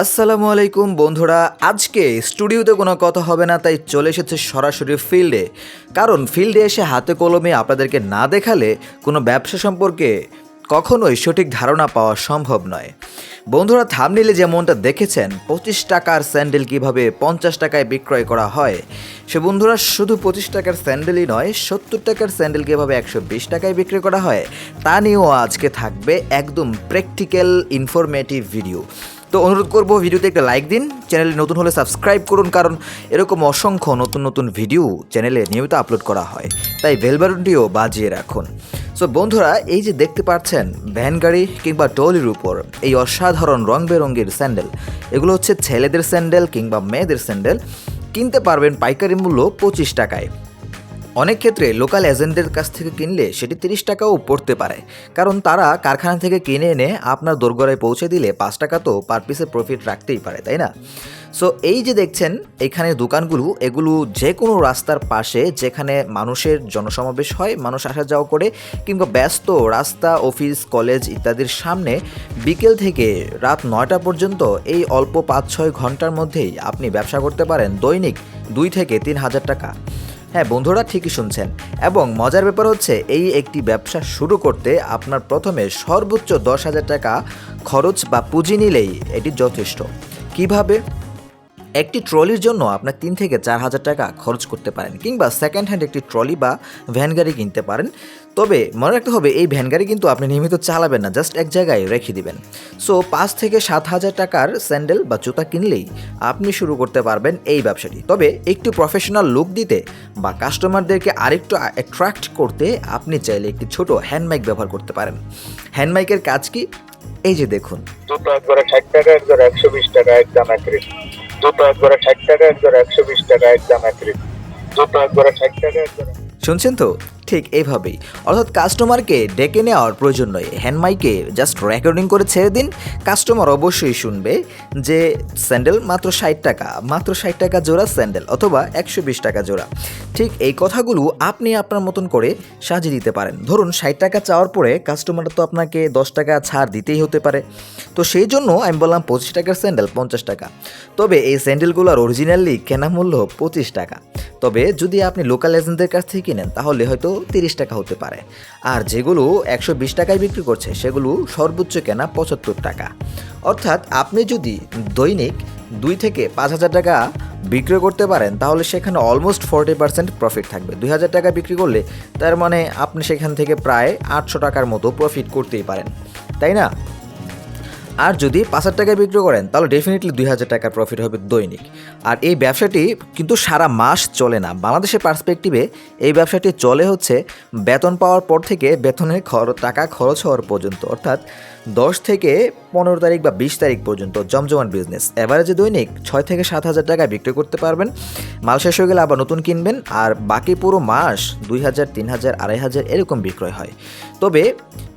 আসসালামু আলাইকুম বন্ধুরা, আজকে স্টুডিওতে কোনো কথা হবে না, তাই চলে এসেছে সরাসরি ফিল্ডে। কারণ ফিল্ডে এসে হাতে কলমে আপনাদেরকে না দেখালে কোনো ব্যবসা সম্পর্কে কখনোই সঠিক ধারণা পাওয়া সম্ভব নয়। বন্ধুরা থামনিলে যেমনটা দেখেছেন, পঁচিশ টাকার স্যান্ডেল কীভাবে পঞ্চাশ টাকায় বিক্রয় করা হয়? সে বন্ধুরা, শুধু পঁচিশ টাকার স্যান্ডেলই নয়, সত্তর টাকার স্যান্ডেল কীভাবে একশো বিশ টাকায় বিক্রি করা হয়, তা নিয়েও আজকে থাকবে একদম প্র্যাকটিক্যাল ইনফরমেটিভ ভিডিও তো অনুরোধ করব, ভিডিওতে একটা লাইক দিন চ্যানেলে নতুন হলে সাবস্ক্রাইব করুন, কারণ এরকম অসংখ্য নতুন নতুন ভিডিও চ্যানেলে নিয়মিত আপলোড করা হয়। তাই বেল বাটনটিও বাজিয়ে রাখুন। সো বন্ধুরা, এই যে দেখতে পাচ্ছেন, ভ্যান গাড়ি কিংবা টলির উপর এই অসাধারণ রং বেরঙের স্যান্ডেল। এগুলো হচ্ছে ছেলেদের স্যান্ডেল কিংবা মেয়েদের স্যান্ডেল। কিনতে পারবেন পাইকারি মূল্য পঁচিশ টাকায়। অনেক ক্ষেত্রে লোকাল এজেন্টদের কাছ থেকে কিনলে সেটি তিরিশ টাকাও পড়তে পারে। কারণ তারা কারখানা থেকে কিনে এনে আপনার দোরগড়ায় পৌঁছে দিলে পাঁচ টাকা তো পার পিসে প্রফিট রাখতেই পারে, তাই না? সো এই যে দেখছেন, এখানে দোকানগুলো, এগুলো যে কোনো রাস্তার পাশে যেখানে মানুষের জনসমাবেশ হয়, মানুষ আসা যাওয়া করে, কিংবা ব্যস্ত রাস্তা, অফিস, কলেজ ইত্যাদির সামনে বিকেল থেকে রাত নয়টা পর্যন্ত এই অল্প পাঁচ ছয় ঘণ্টার মধ্যেই আপনি ব্যবসা করতে পারেন দৈনিক দুই থেকে তিন হাজার টাকা। হ্যাঁ বন্ধুরা ঠিকই শুনছেন। এবং মজার ব্যাপার হচ্ছে, এই একটি ব্যবসা শুরু করতে আপনার প্রথমে সর্বোচ্চ দশ হাজার টাকা খরচ বা পুঁজি নিলেই এটি যথেষ্ট। কীভাবে? একটি ট্রলির জন্য আপনার তিন থেকে চার হাজার টাকা খরচ করতে পারেন কিংবা সেকেন্ড হ্যান্ড একটি ট্রলি বা ভ্যান গাড়ি কিনতে পারেন। তবে মনে রাখতে হবে, এই ভ্যান গাড়ি কিন্তু আপনি নিয়মিত চালাবেন না জাস্ট এক জায়গায় রেখে দিবেন। সো পাঁচ থেকে সাত হাজার টাকার স্যান্ডেল বা জুতা কিনলেই আপনি শুরু করতে পারবেন এই ব্যবসাটি। তবে একটু প্রফেশনাল লুক দিতে বা কাস্টমারদেরকে আরেকটু অ্যাট্রাক্ট করতে আপনি চাইলে একটি ছোট হ্যান্ড মাইক ব্যবহার করতে পারেন। হ্যান্ড মাইকের কাজ কি? এই যে দেখুন। ষাট টাকা একশো বিশ টাকা, একদম এক দুটো একবারে ষাট টাকা একবার একশো বিশ টাকা, একদম এক রেট দুটো টাকা একবার শুনছেন তো? ঠিক এইভাবেই অর্থাৎ কাস্টমারকে ডেকে নেওয়ার প্রয়োজন নয়। হ্যান্ড মাইকে জাস্ট রেকর্ডিং করে ছেড়ে দিন। কাস্টমার অবশ্যই শুনবে যে স্যান্ডেল মাত্র ষাট টাকা। মাত্র ষাট টাকা জোড়া স্যান্ডেল অথবা একশো বিশ টাকা জোড়া। ঠিক এই কথাগুলো আপনি আপনার মতন করে সাজিয়ে দিতে পারেন। ধরুন ষাট টাকা চাওয়ার পরে কাস্টমার তো আপনাকে দশ টাকা ছাড় দিতেই হতে পারে। তো সেই জন্য আমি বললাম পঁচিশ টাকার স্যান্ডেল পঞ্চাশ টাকা। তবে এই স্যান্ডেলগুলোর অরিজিনালি কেনা মূল্য পঁচিশ টাকা। তবে যদি আপনি লোকাল এজেন্টদের কাছ থেকে কিনেন, তাহলে হয়তো তিরিশ টাকা হতে পারে। আর যেগুলো একশো বিশ টাকায় বিক্রি করছে, সেগুলো সর্বোচ্চ কেনা পঁচাত্তর টাকা। অর্থাৎ আপনি যদি দৈনিক দুই থেকে পাঁচ হাজার টাকা বিক্রি করতে পারেন, তাহলে সেখানে অলমোস্ট ফর্টি পার্সেন্ট প্রফিট থাকবে। দুই হাজার টাকা বিক্রি করলে তার মানে আপনি সেখান থেকে প্রায় আটশো টাকার মতো প্রফিট করতেই পারেন। তাই না? আর যদি পাঁচ হাজার টাকায় বিক্রি করেন, তাহলে ডেফিনেটলি দুই হাজার টাকার প্রফিট হবে দৈনিক। আর এই ব্যবসাটি কিন্তু সারা মাস চলে না। বাংলাদেশের পার্সপেক্টিভে এই ব্যবসাটি চলে হচ্ছে বেতন পাওয়ার পর থেকে বেতনের খর, টাকা খরচ হওয়ার পর্যন্ত। অর্থাৎ দশ থেকে পনেরো তারিখ বা বিশ তারিখ পর্যন্ত জমজমান বিজনেস এভারেজে দৈনিক ছয় থেকে সাত হাজার টাকায় বিক্রি করতে পারবেন। মাল শেষ হয়ে গেলে আবার নতুন কিনবেন আর বাকি পুরো মাস দুই হাজার, তিন হাজার, আড়াই হাজার এরকম বিক্রয় হয়। তবে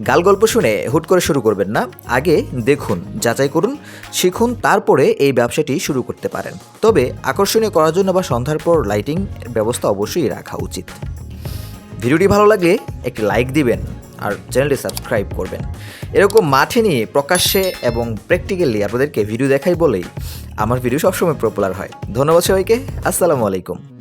গাল গল্প শুনে হুট করে শুরু করবেন না। আগে দেখুন, যাচাই করুন, শিখুন, তারপরে এই ব্যবসাটি শুরু করতে পারেন। তবে আকর্ষণীয় করার জন্য বা সন্ধ্যার পর লাইটিং ব্যবস্থা অবশ্যই রাখা উচিত। ভিডিওটি ভালো লাগলে একটি লাইক দিবেন। আর চ্যানেলটি সাবস্ক্রাইব করবেন। এরকম মাঠে নিয়ে প্রকাশ্যে এবং প্র্যাকটিক্যালি আপনাদেরকে ভিডিও দেখাই বলেই আমার ভিডিও সবসময় পপুলার হয়। ধন্যবাদ সবাইকে। আসসালামু আলাইকুম।